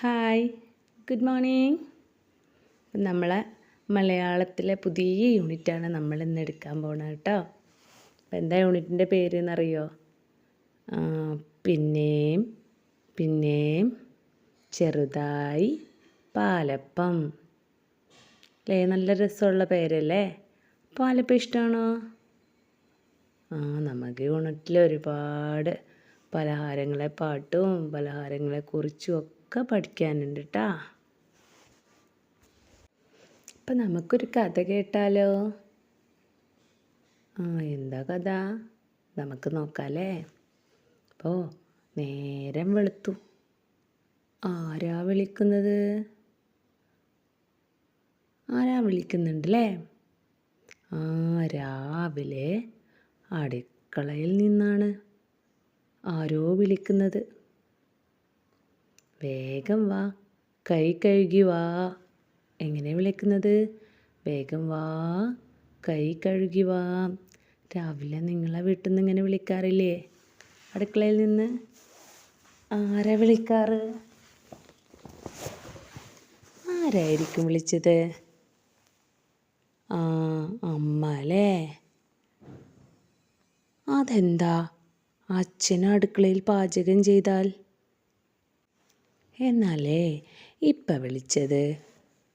Hi. Good morning. നമ്മളെ മലയാളത്തിലെ പുതിയ യൂണിറ്റാണ് നമ്മൾ ഇന്ന് എടുക്കാൻ പോകുന്നത് കേട്ടോ. അപ്പം എന്താ യൂണിറ്റിന്റെ പേര് എന്നറിയോ പിന്നെയും പിന്നെയും ചെറുതായി പാലപ്പം. അല്ലേ നല്ല രസമുള്ള പേരല്ലേ? പാലപ്പം ഇഷ്ടമാണോ ആ നമുക്ക് യൂണിറ്റിൽ ഒരുപാട് പലഹാരങ്ങളെ പാട്ടും പലഹാരങ്ങളെ കുറിച്ചും ഒക്കെ പഠിക്കാനുണ്ട് കേട്ടാ അപ്പം നമുക്കൊരു കഥ കേട്ടാലോ? ആ എന്താ കഥ? നമുക്ക് നോക്കാല്ലേ? അപ്പോൾ നേരം വെളുത്തു. ആരാ വിളിക്കുന്നത്? ആരാ വിളിക്കുന്നുണ്ടല്ലേ? ആ രാവിലെ അടുക്കളയിൽ നിന്നാണ്. ആരോ വിളിക്കുന്നത്? വേഗം വാ. കൈ കഴുകി വാ. എങ്ങനെ വിളിക്കുന്നത്? വേഗം വാ. കൈ കഴുകി വാ. രാവിലെ നിങ്ങളെ വീട്ടിൽ നിന്ന് ഇങ്ങനെ വിളിക്കാറില്ലേ? അടുക്കളയിൽ നിന്ന് ആരാ വിളിക്കാറ്? ആരായിരിക്കും വിളിച്ചത്? ആ അമ്മ അല്ലേ അതെന്താ? അച്ഛൻ അടുക്കളയിൽ പാചകം ചെയ്താൽ എന്നാലേ ഇപ്പം വിളിച്ചത്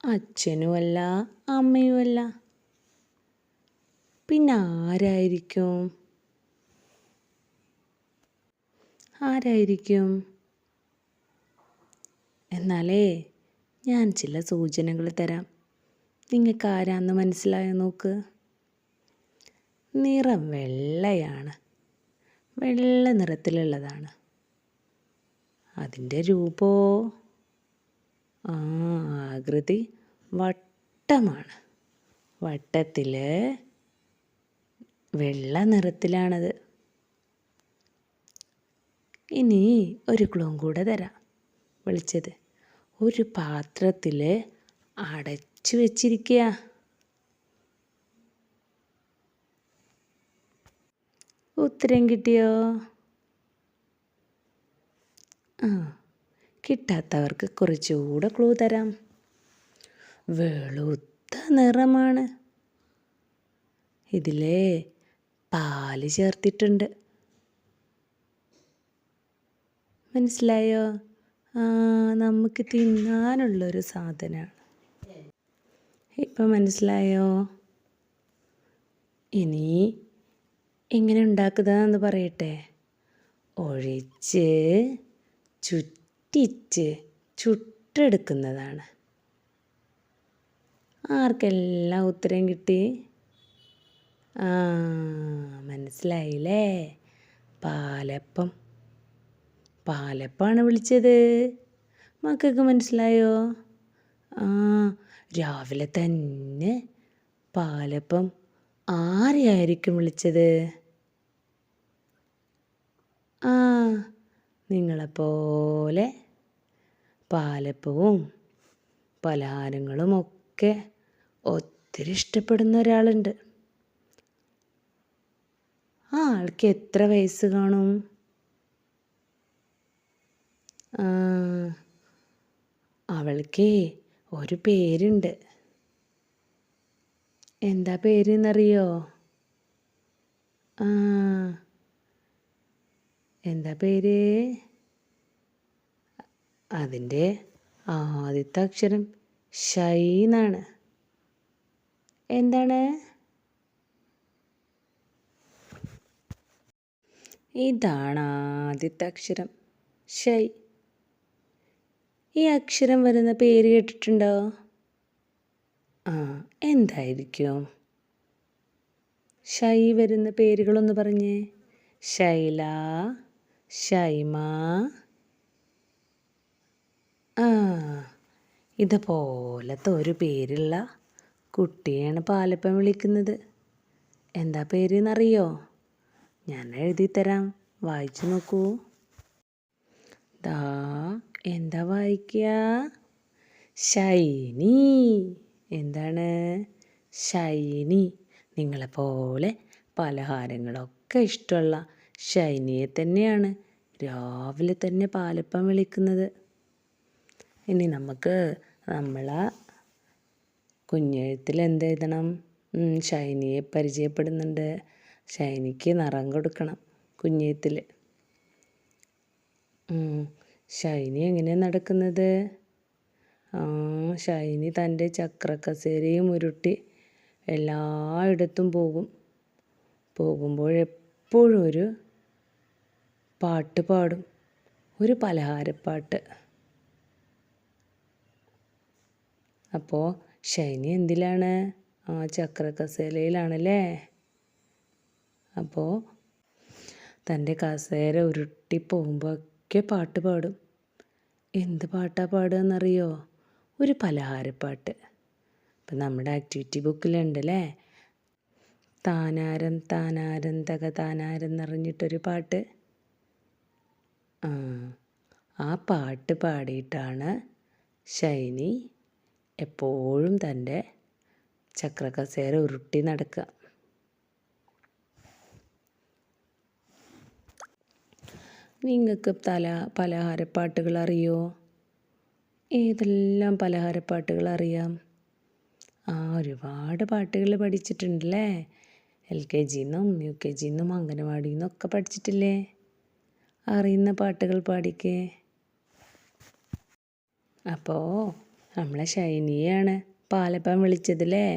അച്ഛനുമല്ല അമ്മയുമല്ല. പിന്നെ ആരായിരിക്കും? ആരായിരിക്കും? എന്നാലേ ഞാൻ ചില സൂചനകൾ തരാം. നിങ്ങൾക്ക് ആരാന്ന് മനസ്സിലായോ നോക്ക്. നിറം വെള്ളയാണ്. വെള്ള നിറത്തിലുള്ളതാണ്. അതിന്റെ രൂപോ? ആ ആകൃതി വട്ടമാണ്. വട്ടത്തിൽ വെള്ള നിറത്തിലാണത്. ഇനി ഒരു ക്ലോം കൂടെ തരാം. വിളിച്ചത് ഒരു പാത്രത്തിൽ അടച്ചു വെച്ചിരിക്കുക ഉത്തരം കിട്ടിയോ? ആ കിട്ടാത്തവർക്ക് കുറച്ചുകൂടെ ക്ലൂ തരാം. വെളുത്ത നിറമാണ്. ഇതിലേ പാൽ ചേർത്തിട്ടുണ്ട്. മനസ്സിലായോ? ആ നമുക്ക് തിന്നാനുള്ളൊരു സാധനമാണ് ഇപ്പം മനസ്സിലായോ? ഇനി എങ്ങനെ ഉണ്ടാക്കുന്നതെന്ന് പറയട്ടെ? ഒഴിച്ച് ചുറ്റിച്ച് ചുട്ടെടുക്കുന്നതാണ്. ആർക്കെല്ലാം ഉത്തരം കിട്ടി? ആ മനസ്സിലായില്ലേ? പാലപ്പം. പാലപ്പാണ് വിളിച്ചത്. മക്കൾക്ക് മനസ്സിലായോ? ആ രാവിലെ തന്നെ പാലപ്പം ആരെയായിരിക്കും വിളിച്ചത്? ആ നിങ്ങളെപ്പോലെ പാലപ്പവും പലഹാരങ്ങളും ഒക്കെ ഒത്തിരി ഇഷ്ടപ്പെടുന്ന ഒരാളുണ്ട്. ആ ആൾക്ക് എത്ര വയസ്സ് കാണും? അവൾക്ക് ഒരു പേരുണ്ട്. എന്താ പേരെന്നറിയോ ആ എന്താ പേര്? അതിന്റെ ആദ്യത്തെ അക്ഷരം ഷൈ എന്നാണ് എന്താണ്? ഇതാണ് ആദ്യത്തെ അക്ഷരം ഷൈ. ഈ അക്ഷരം വരുന്ന പേര് കേട്ടിട്ടുണ്ടോ? ആ എന്തായിരിക്കും? ഷൈ വരുന്ന പേരുകളൊന്ന് പറഞ്ഞേ. ശൈല ഷൈമ. ആ ഇതുപോലത്തെ ഒരു പേരുള്ള കുട്ടിയാണ് പാലപ്പം വിളിക്കുന്നത്. എന്താ പേര് എന്നറിയോ ഞാൻ എഴുതി തരാം വായിച്ചു നോക്കൂ. ദാ എന്താ വായിക്കുക? ഷൈനി. എന്താണ്? ഷൈനി. നിങ്ങളെപ്പോലെ പലഹാരങ്ങളൊക്കെ ഇഷ്ടമുള്ള ഷൈനിയെ തന്നെയാണ് രാവിലെ തന്നെ പാലപ്പം വിളിക്കുന്നത്. ഇനി നമുക്ക് നമ്മളെ കുഞ്ഞെഴുത്തിൽ എന്ത് എഴുതണം? ഷൈനിയെ പരിചയപ്പെടുന്നുണ്ട്. ഷൈനിക്ക് നിറം കൊടുക്കണം കുഞ്ഞെഴുത്തിൽ. ഷൈനി എങ്ങനെയാണ് നടക്കുന്നത്? ഷൈനി തന്റെ ചക്രക്കസേരയും ഉരുട്ടി എല്ലായിടത്തും പോകും. പോകുമ്പോഴെപ്പോഴും ഒരു പാട്ട് പാടും. ഒരു പലഹാരപ്പാട്ട്. അപ്പോൾ ശൈനി എന്തിലാണ്? ആ ചക്രക്കസേരയിലാണല്ലേ അപ്പോൾ തന്റെ കസേര ഉരുട്ടി പോകുമ്പോഴൊക്കെ പാട്ട് പാടും. എന്ത് പാട്ടാ പാടുകയെന്നറിയോ? ഒരു പലഹാരപ്പാട്ട്. ഇപ്പം നമ്മുടെ ആക്ടിവിറ്റി ബുക്കിലുണ്ടല്ലേ? താനാരം താനാരം തക താനാരം എന്നറിഞ്ഞിട്ടൊരു പാട്ട്. ആ പാട്ട് പാടിയിട്ടാണ് ഷൈനി എപ്പോഴും തന്റെ ചക്രകസേര ഉരുട്ടി നടക്കുക. നിങ്ങൾക്ക് തല പലഹാരപ്പാട്ടുകൾ അറിയോ? ഏതെല്ലാം പലഹാരപ്പാട്ടുകൾ അറിയാം? ആ ഒരുപാട് പാട്ടുകൾ പഠിച്ചിട്ടുണ്ടല്ലേ? എൽ കെ ജിന്നും യു കെ ജിന്നും അംഗനവാടിയിൽ നിന്നൊക്കെ പഠിച്ചിട്ടില്ലേ? അറിയുന്ന പാട്ടുകൾ പാടിക്കേ. അപ്പോ നമ്മളെ ഷൈനിയാണ് പാലപ്പൻ വിളിച്ചതല്ലേ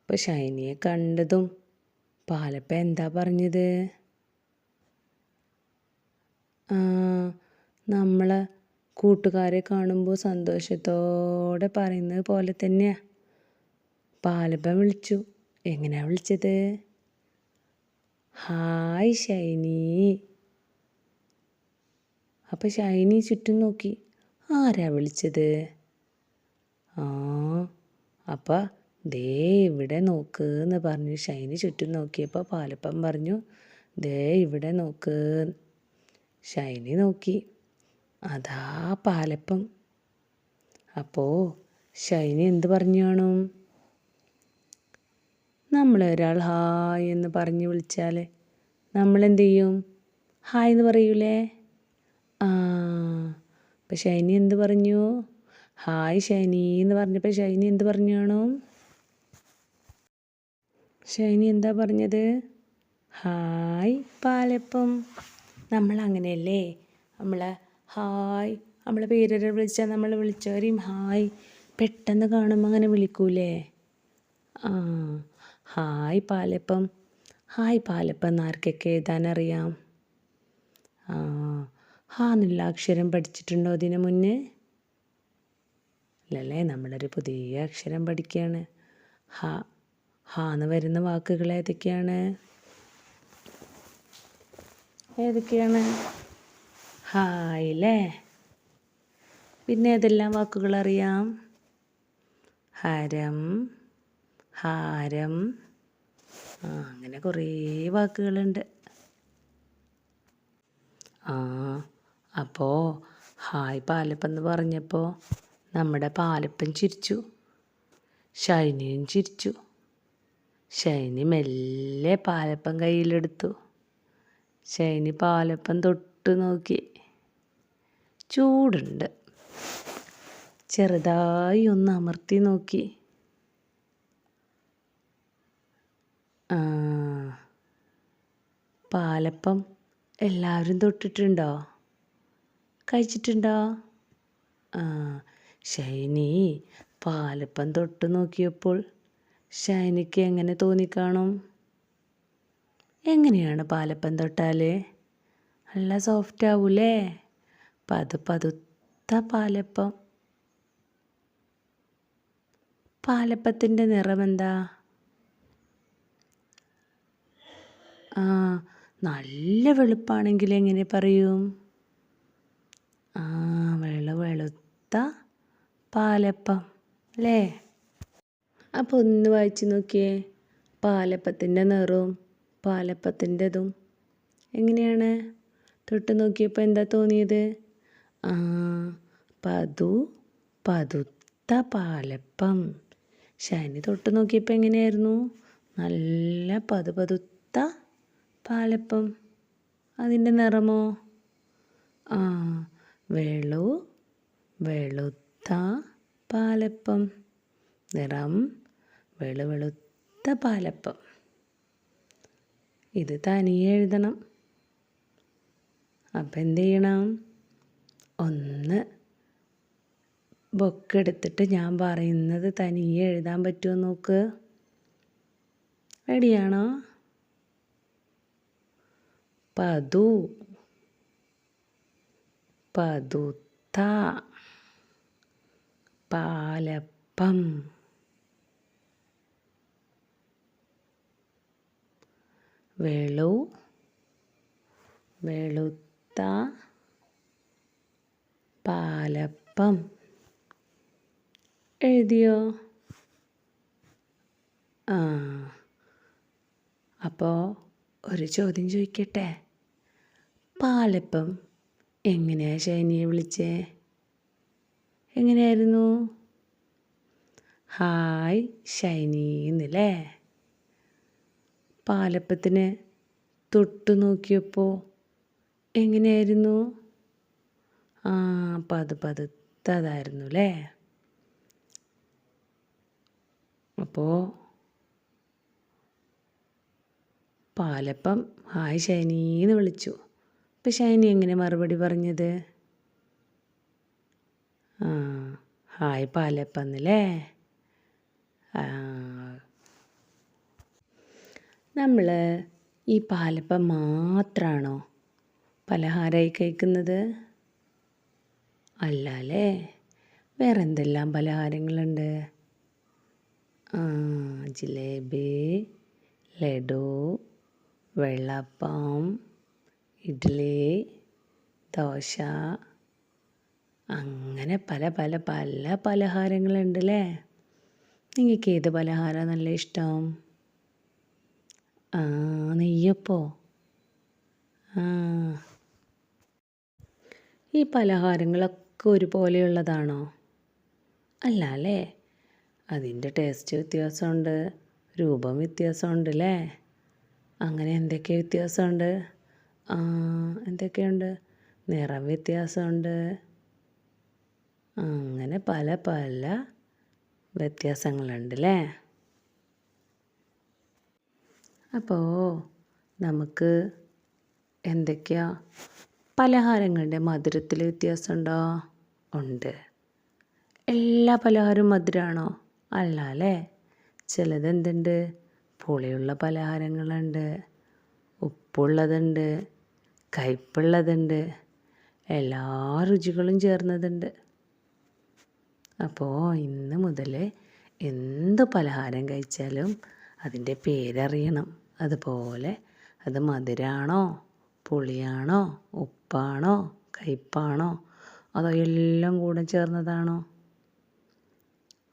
അപ്പോൾ ഷൈനിയെ കണ്ടതും പാലപ്പ എന്താ പറഞ്ഞത്? നമ്മളെ കൂട്ടുകാരെ കാണുമ്പോൾ സന്തോഷത്തോടെ പറയുന്നത് പോലെ തന്നെയാ. പാലപ്പൻ വിളിച്ചു. എങ്ങനെയാ വിളിച്ചത്? ഹായ് ഷൈനി. അപ്പോൾ ഷൈനി ചുറ്റും നോക്കി. ആരാ വിളിച്ചത്? ആ അപ്പം ദേ ഇവിടെ നോക്ക് എന്ന് പറഞ്ഞു. ഷൈനി ചുറ്റും നോക്കിയപ്പോൾ പാലപ്പൻ പറഞ്ഞു ദേ ഇവിടെ നോക്ക് ഷൈനി നോക്കി. അതാ പാലപ്പം. അപ്പോൾ ഷൈനി എന്ത് പറഞ്ഞു കാണും? നമ്മൾ ഒരാൾ ഹായ് എന്ന് പറഞ്ഞ് വിളിച്ചാൽ നമ്മൾ എന്ത് ചെയ്യും? ഹായ് എന്ന് പറയൂലേ? അപ്പം ഷൈനി എന്ത് പറഞ്ഞു? ഹായ് ഷൈനി എന്ന് പറഞ്ഞപ്പോൾ ഷൈനി എന്ത് പറഞ്ഞു ഷൈനി എന്താ പറഞ്ഞത്? ഹായ് പാലപ്പം. നമ്മൾ അങ്ങനെയല്ലേ? നമ്മൾ ഹായ് നമ്മളെ പേരൊരു വിളിച്ചാൽ നമ്മൾ വിളിച്ചവരെയും ഹായ്. പെട്ടെന്ന് കാണുമ്പോൾ അങ്ങനെ വിളിക്കൂലേ? ആ ഹായ് പാലപ്പം. ഹായ് പാലപ്പം എന്നാർക്കൊക്കെ എഴുതാനറിയാം? ആ ഹാ എന്നുള്ള അക്ഷരം പഠിച്ചിട്ടുണ്ടോ അതിനു മുന്നേ? ഇല്ലല്ലേ നമ്മളൊരു പുതിയ അക്ഷരം പഠിക്കുകയാണ്. ഹ ഹ എന്ന് വരുന്ന വാക്കുകൾ ഏതൊക്കെയാണ്? ഏതൊക്കെയാണ്? ഹായ് അല്ലേ പിന്നെ ഏതെല്ലാം വാക്കുകൾ അറിയാം? ഹരം ഹാരം. ആ അങ്ങനെ കുറേ വാക്കുകളുണ്ട്. ആ അപ്പോൾ ഹായ് പാലപ്പം എന്ന് പറഞ്ഞപ്പോൾ നമ്മുടെ പാലപ്പൻ ചിരിച്ചു. ഷൈനിയും ചിരിച്ചു. ഷൈനി മെല്ലെ പാലപ്പം കയ്യിലെടുത്തു. ഷൈനി പാലപ്പം തൊട്ട് നോക്കി. ചൂടുണ്ട്. ചെറുതായി ഒന്ന് അമർത്തി നോക്കി. പാലപ്പം എല്ലാവരും തൊട്ടിട്ടുണ്ടോ? കഴിച്ചിട്ടുണ്ടോ? ആ ഷൈനി പാലപ്പം തൊട്ട് നോക്കിയപ്പോൾ ഷൈനിക്ക് എങ്ങനെ തോന്നിക്കാണും എങ്ങനെയാണ് പാലപ്പം തൊട്ടാൽ നല്ല സോഫ്റ്റ് ആവൂലേ? പതു പതുത്ത പാലപ്പം. പാലപ്പത്തിന്റെ നിറം എന്താ ആ നല്ല വെളുപ്പാണെങ്കിൽ എങ്ങനെ പറയും? ആ വെള്ള വെളുത്ത പാലപ്പം അല്ലേ അപ്പോൾ ഒന്ന് വായിച്ച് നോക്കിയേ. പാലപ്പത്തിന്റെ നിറവും പാലപ്പത്തിന്റെതും. എങ്ങനെയാണ്? തൊട്ട് നോക്കിയപ്പോൾ എന്താ തോന്നിയത്? ആ പതു പതുത്ത പാലപ്പം. ശനി തൊട്ട് നോക്കിയപ്പോൾ എങ്ങനെയായിരുന്നു? നല്ല പതു പതുത്ത പാലപ്പം. അതിന്റെ നിറമോ? ആ വെളു വെളുത്ത പാലപ്പം. നിറം വെളുവെളുത്ത പാലപ്പം. ഇത് തനിയെ എഴുതണം. അപ്പം എന്ത് ചെയ്യണം? ഒന്ന് ബുക്കെടുത്തിട്ട് ഞാൻ പറയുന്നത് തനിയെ എഴുതാൻ പറ്റുമോ നോക്ക്. റെഡിയാണോ പതു പതുത്ത പാലപ്പം. വെളു വെളുത്ത പാലപ്പം. എഴുതിയോ? ആ അപ്പോൾ ഒരു ചോദ്യം ചോദിക്കട്ടെ? പാലപ്പം എങ്ങനെയാ ഷൈനിയെ വിളിച്ചേ? എങ്ങനെയായിരുന്നു? ഹായ് ഷൈനി എന്നല്ലേ പാലപ്പത്തിന് തൊട്ടു നോക്കിയപ്പോൾ എങ്ങനെയായിരുന്നു? ആ പത് പതുത്തതായിരുന്നു അല്ലേ അപ്പോൾ പാലപ്പം ഹായ് ഷൈനി എന്ന് വിളിച്ചു. അപ്പം ഷൈനി എങ്ങനെ മറുപടി പറഞ്ഞത്? ആ ഹായ് പാലപ്പന്നല്ലേ? നമ്മൾ ഈ പാലപ്പം മാത്രമാണോ പലഹാരമായി കഴിക്കുന്നത്? അല്ല അല്ലേ വേറെ എന്തെല്ലാം പലഹാരങ്ങളുണ്ട്? ആ, ജിലേബി ലഡു വെള്ളപ്പം ഇഡ്ഡലി ദോശ അങ്ങനെ പല പല പല പലഹാരങ്ങളുണ്ട് അല്ലേ നിങ്ങൾക്ക് ഏത് പലഹാരമാണ് നല്ല ഇഷ്ടം? ആ നെയ്യപ്പോ? ആ. ഈ പലഹാരങ്ങളൊക്കെ ഒരുപോലെയുള്ളതാണോ? അല്ല അല്ലേ? അതിന്റെ ടേസ്റ്റ് വ്യത്യാസമുണ്ട് രൂപം വ്യത്യാസമുണ്ട് അല്ലേ? അങ്ങനെ എന്തൊക്കെ വ്യത്യാസമുണ്ട്? എന്തൊക്കെയുണ്ട്? നിറം വ്യത്യാസമുണ്ട്. അങ്ങനെ പല പല വ്യത്യാസങ്ങളുണ്ട് അല്ലേ അപ്പോൾ നമുക്ക് എന്തൊക്കെയാ? പലഹാരങ്ങളുടെ മധുരത്തിൽ വ്യത്യാസമുണ്ടോ? ഉണ്ട്. എല്ലാ പലഹാരവും മധുരമാണോ അല്ല അല്ലേ? ചിലത് എന്തുണ്ട് പുളിയുള്ള പലഹാരങ്ങളുണ്ട്. ഉപ്പുള്ളതുണ്ട്. കയ്പുള്ളതുണ്ട് എല്ലാ രുചികളും ചേർന്നതുണ്ട്. അപ്പോൾ ഇന്ന് മുതൽ എന്ത് പലഹാരം കഴിച്ചാലും അതിന്റെ പേരറിയണം. അതുപോലെ അത് മധുരമാണോ പുളിയാണോ ഉപ്പാണോ കയ്പാണോ അതോ എല്ലാം കൂടെ ചേർന്നതാണോ?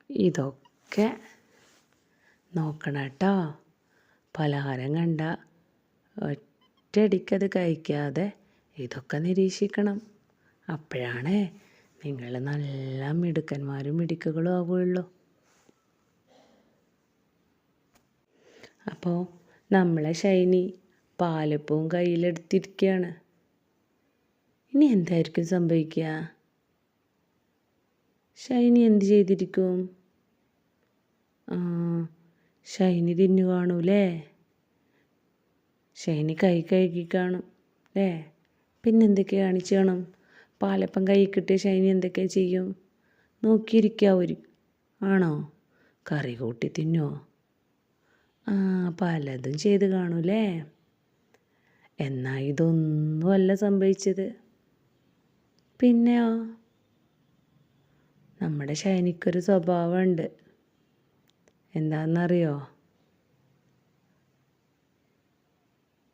ഇതൊക്കെ നോക്കണം കേട്ടോ. പലഹാരം കണ്ട ഒറ്റയടിക്കത് കഴിക്കാതെ ഇതൊക്കെ നിരീക്ഷിക്കണം. അപ്പോഴാണ് നിങ്ങൾ നല്ല മിടുക്കന്മാരും മിടുക്കുകളും ആവുകയുള്ളൂ. അപ്പോൾ നമ്മളെ ഷൈനി പാലപ്പവും കയ്യിലെടുത്തിരിക്കുകയാണ് ഇനി എന്തായിരിക്കും സംഭവിക്കുക? ഷൈനി എന്ത് ചെയ്തിരിക്കും? ഷൈനി തിന്നു കാണൂലേ ഷൈനി കൈ കഴുകി കാണും. അല്ലേ പിന്നെന്തൊക്കെ കാണിച്ചു കാണും? പാലപ്പം കൈ കിട്ടിയ ഷൈനി എന്തൊക്കെ ചെയ്യും? നോക്കിയിരിക്കാവൂരി ആണോ? കറി കൂട്ടി തിന്നോ? ആ പലതും ചെയ്ത് കാണൂലേ എന്നാൽ ഇതൊന്നുമല്ല സംഭവിച്ചത്. പിന്നെയോ? നമ്മുടെ ഷൈനിക്കൊരു സ്വഭാവമുണ്ട്. എന്താണെന്നറിയോ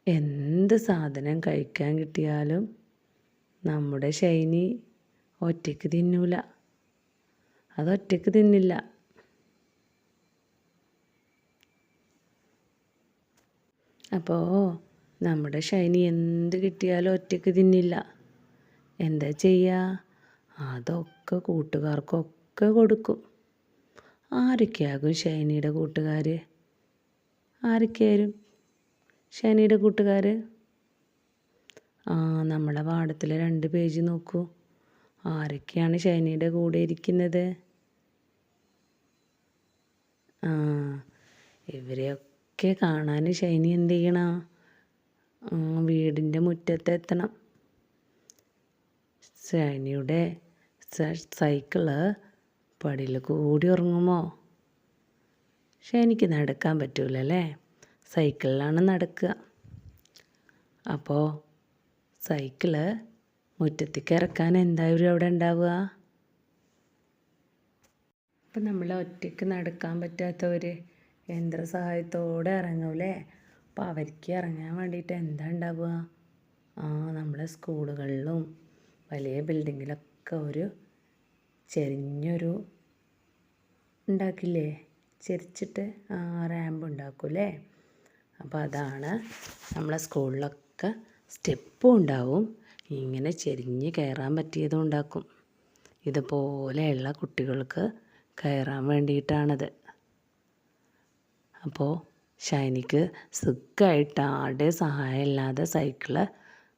എന്ത് സാധനം കഴിക്കാൻ കിട്ടിയാലും നമ്മുടെ ഷൈനി ഒറ്റയ്ക്ക് തിന്നൂല. അതൊറ്റയ്ക്ക് തിന്നില്ല. അപ്പോൾ നമ്മുടെ ഷൈനി എന്ത് കിട്ടിയാലും ഒറ്റയ്ക്ക് തിന്നില്ല. എന്താ ചെയ്യുക അതൊക്കെ കൂട്ടുകാർക്കൊക്കെ കൊടുക്കും. ആരൊക്കെയാകും ഷൈനിയുടെ കൂട്ടുകാർ ആരൊക്കെയാരും? ഷൈനിയുടെ കൂട്ടുകാർ ആ നമ്മളെ പാടത്തിലെ രണ്ട് പേജ് നോക്കൂ. ആരൊക്കെയാണ് ഷനിയുടെ കൂടെ ഇരിക്കുന്നത്? ആ ഇവരെയൊക്കെ കാണാൻ ഷൈനി എന്ത് ചെയ്യണം? വീടിന്റെ മുറ്റത്തെത്തണം ഷൈനിയുടെ സൈക്കിൾ പടിയിൽ കൂടി ഉറങ്ങുമോ? ഷൈനിക്ക് നടക്കാൻ പറ്റൂലല്ലേ? സൈക്കിളിലാണ് നടക്കുക. അപ്പോൾ സൈക്കിൾ മുറ്റത്തേക്ക് ഇറക്കാൻ എന്തായാലും അവിടെ ഉണ്ടാവുക. അപ്പം നമ്മൾ ഒറ്റയ്ക്ക് നടക്കാൻ പറ്റാത്തവർ യന്ത്ര സഹായത്തോടെ ഇറങ്ങൂലേ? അപ്പോൾ അവർക്ക് ഇറങ്ങാൻ വേണ്ടിയിട്ട് എന്താ ഉണ്ടാവുക? ആ നമ്മളെ സ്കൂളുകളിലും വലിയ ബിൽഡിങ്ങിലൊക്കെ ഒരു ചെരിഞ്ഞൊരു ഉണ്ടാക്കില്ലേ? ചെരിച്ചിട്ട് ആ റാമ്പ് ഉണ്ടാക്കൂലേ അപ്പോൾ അതാണ് നമ്മളെ സ്കൂളിലൊക്കെ സ്റ്റെപ്പും ഉണ്ടാവും. ഇങ്ങനെ ചെരിഞ്ഞ് കയറാൻ പറ്റിയതും ഉണ്ടാക്കും. ഇതുപോലെയുള്ള കുട്ടികൾക്ക് കയറാൻ വേണ്ടിയിട്ടാണത്. അപ്പോൾ ഷൈനിക്ക് സുഖമായിട്ട് ആരുടെ സഹായമില്ലാതെ സൈക്കിൾ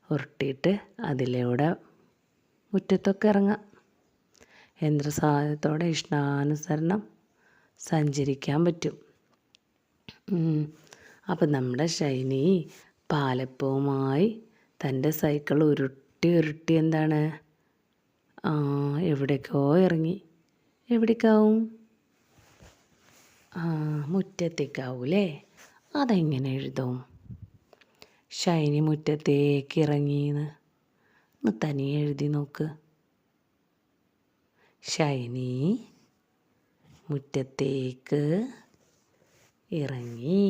ഉരുട്ടിയിട്ട് അതിലൂടെ മുറ്റത്തൊക്കെ ഇറങ്ങാം. യന്ത്രസഹായത്തോടെ ഇഷ്ടാനുസരണം സഞ്ചരിക്കാൻ പറ്റും. അപ്പം നമ്മുടെ ഷൈനി പാലപ്പവുമായി തന്റെ സൈക്കിൾ ഉരുട്ടി ഉരുട്ടി എന്താണ്? എവിടേക്കോ ഇറങ്ങി. എവിടേക്കാവും? ആ മുറ്റത്തേക്കാവൂലേ? അതെങ്ങനെ എഴുതും? ഷൈനി മുറ്റത്തേക്ക് ഇറങ്ങിയെന്ന് ഒന്ന് തനിയെ എഴുതി നോക്ക്. ഷൈനി മുറ്റത്തേക്ക് ഇറങ്ങി.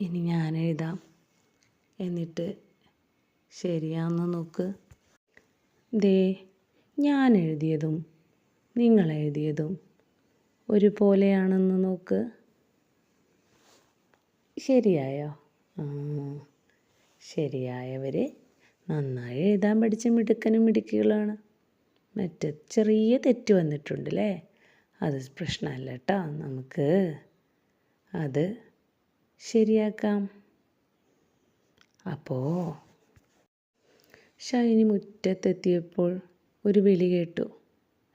ഇനി ഞാൻ എഴുതാം. എന്നിട്ട് ശരിയാണെന്ന് നോക്ക്. ദേ ഞാൻ എഴുതിയതും നിങ്ങൾ എഴുതിയതും ഒരുപോലെയാണെന്ന് നോക്ക്. ശരിയായോ? ആ ശരിയായവർ നന്നായി എഴുതാൻ പഠിച്ച മിടുക്കനും മിടുക്കികളാണ്. മറ്റേ ചെറിയ തെറ്റ് വന്നിട്ടുണ്ട് അല്ലേ അത് പ്രശ്നമല്ല കേട്ടോ. നമുക്ക് അത് ശരിയാക്കാം. അപ്പോ ഷൈനി മുറ്റത്തെത്തിയപ്പോൾ ഒരു വിളി കേട്ടു.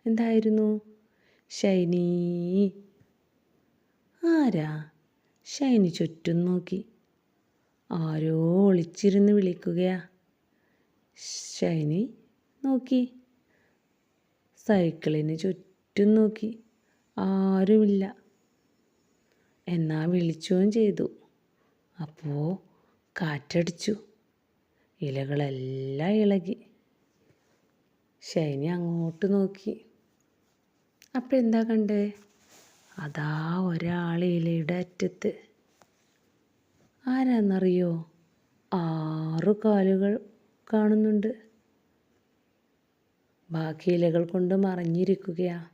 എന്തായിരുന്നു? ഷൈനി ആരാ? ഷൈനി ചുറ്റും നോക്കി. ആരോ ഒളിച്ചിരുന്ന് വിളിക്കുകയാ. ഷൈനി നോക്കി. സൈക്കിളിന് ചുറ്റും നോക്കി. ആരുമില്ല. എന്നാ വിളിച്ചുകയും ചെയ്തു. അപ്പോൾ കാറ്റടിച്ചു. ഇലകളെല്ലാം ഇളകി. ശൈനി അങ്ങോട്ട് നോക്കി. അപ്പം എന്താ കണ്ടേ? അതാ ഒരാൾ ഇലയുടെ അറ്റത്ത്. ആരാന്നറിയോ? ആറു കാലുകൾ കാണുന്നുണ്ട്. ബാക്കി ഇലകൾ കൊണ്ട് മറിഞ്ഞിരിക്കുകയാ.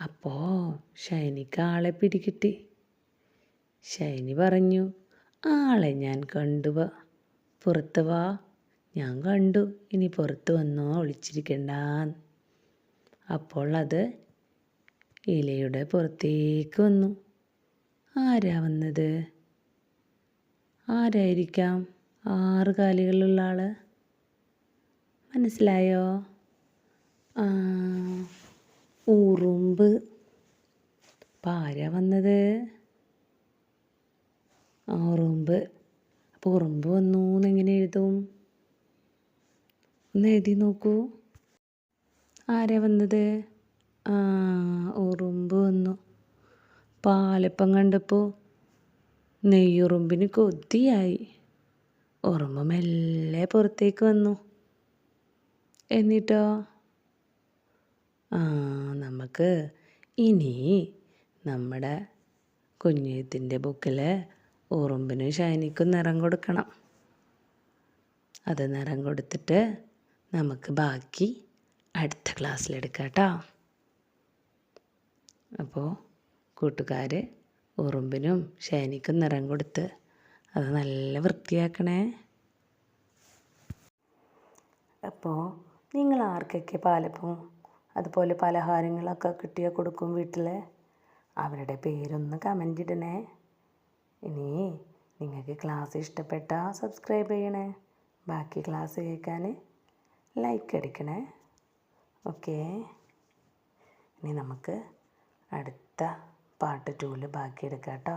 അപ്പോൾ ഷൈനിക്ക് ആളെ പിടികിട്ടി. ഷൈനി പറഞ്ഞു ആളെ ഞാൻ കണ്ടു വാ. പുറത്ത് വാ. ഞാൻ കണ്ടു. ഇനി പുറത്ത് വന്നോ? ഒളിച്ചിരിക്കണ്ട അപ്പോൾ അത് ഇലയുടെ പുറത്തേക്ക് വന്നു. ആരാ വന്നത്? ആരായിരിക്കാം ആറ് കാലുകളുള്ള ആൾ മനസ്സിലായോ? ഉറുമ്പ്. പാര വന്നത്? ആ ഉറുമ്പ്. അപ്പോൾ ഉറുമ്പ് വന്നു എന്നെങ്ങനെ എഴുതും. ഒന്ന് എഴുതി നോക്കൂ. ആരാ വന്നത്? ആ ഉറുമ്പ് വന്നു. പാലപ്പം കണ്ടപ്പോൾ നെയ്യുറുമ്പിന് കൊതിയായി. ഉറുമ്പ് മെല്ലെ പുറത്തേക്ക് വന്നു. എന്നിട്ടോ? നമുക്ക് ഇനി നമ്മുടെ കുഞ്ഞുത്തിന്റെ ബുക്കിൽ ഉറുമ്പിനും ഷൈനിക്കും നിറം കൊടുക്കണം. അത് നിറം കൊടുത്തിട്ട് നമുക്ക് ബാക്കി അടുത്ത ക്ലാസ്സിലെടുക്കാം കേട്ടോ. അപ്പോൾ കൂട്ടുകാർ ഉറുമ്പിനും ഷൈനിക്കും നിറം കൊടുത്ത് അത് നല്ല വൃത്തിയാക്കണേ. അപ്പോൾ നിങ്ങൾ ആർക്കൊക്കെ പാലപ്പവും അതുപോലെ പലഹാരങ്ങളൊക്കെ കിട്ടിയാൽ കൊടുക്കും വീട്ടിൽ അവരുടെ പേരൊന്ന് കമന്റ് ഇടണേ. ഇനി നിങ്ങൾക്ക് ക്ലാസ് ഇഷ്ടപ്പെട്ടാൽ സബ്സ്ക്രൈബ് ചെയ്യണേ. ബാക്കി ക്ലാസ് കേൾക്കാൻ ലൈക്ക് അടിക്കണേ. ഓക്കേ ഇനി നമുക്ക് അടുത്ത പാർട്ട് ടൂവിൽ ബാക്കി എടുക്കാം കേട്ടോ.